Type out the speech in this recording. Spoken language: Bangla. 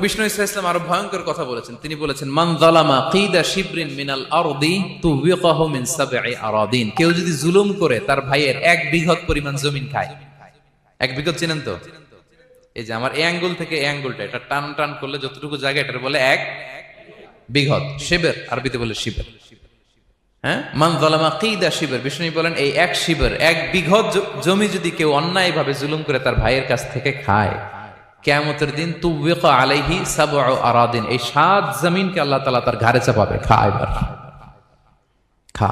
বিষ্ণু ইসা ইসলাম আরও ভয়ঙ্কর কথা বলেছেন। তিনি বলেছেন, মান যালামা কিদা শিবরিন মিনাল আরদি তুবিকাহু মিন সাবঈ আরাদিন। কেউ যদি জুলুম করে, তার ভাইয়ের এক বিঘত পরিমাণ জমিন খায়। এক বিঘত চিনেন তো? এই যে আমার এই থেকে এই এটা টান টান করলে যতটুকু জায়গা বলে এক বিঘত। শিবের, আরবিতে বলে শিবের। হ্যাঁ? মান যালামা কিদা শিবের? বিষ্ণু বলেন, এই এক শিবের, এক বিঘত জমি যদি কেউ অন্যায় ভাবে জুলুম করে, তার ভাইয়ের কাছ থেকে খায়। কেয়ামতের দিন তুবিক আলাইহি সাবউ আরাদিন। এই সাত জমিনকে আল্লাহ তালা তার ঘাড়ে চাপাবে। খা এবার। খা।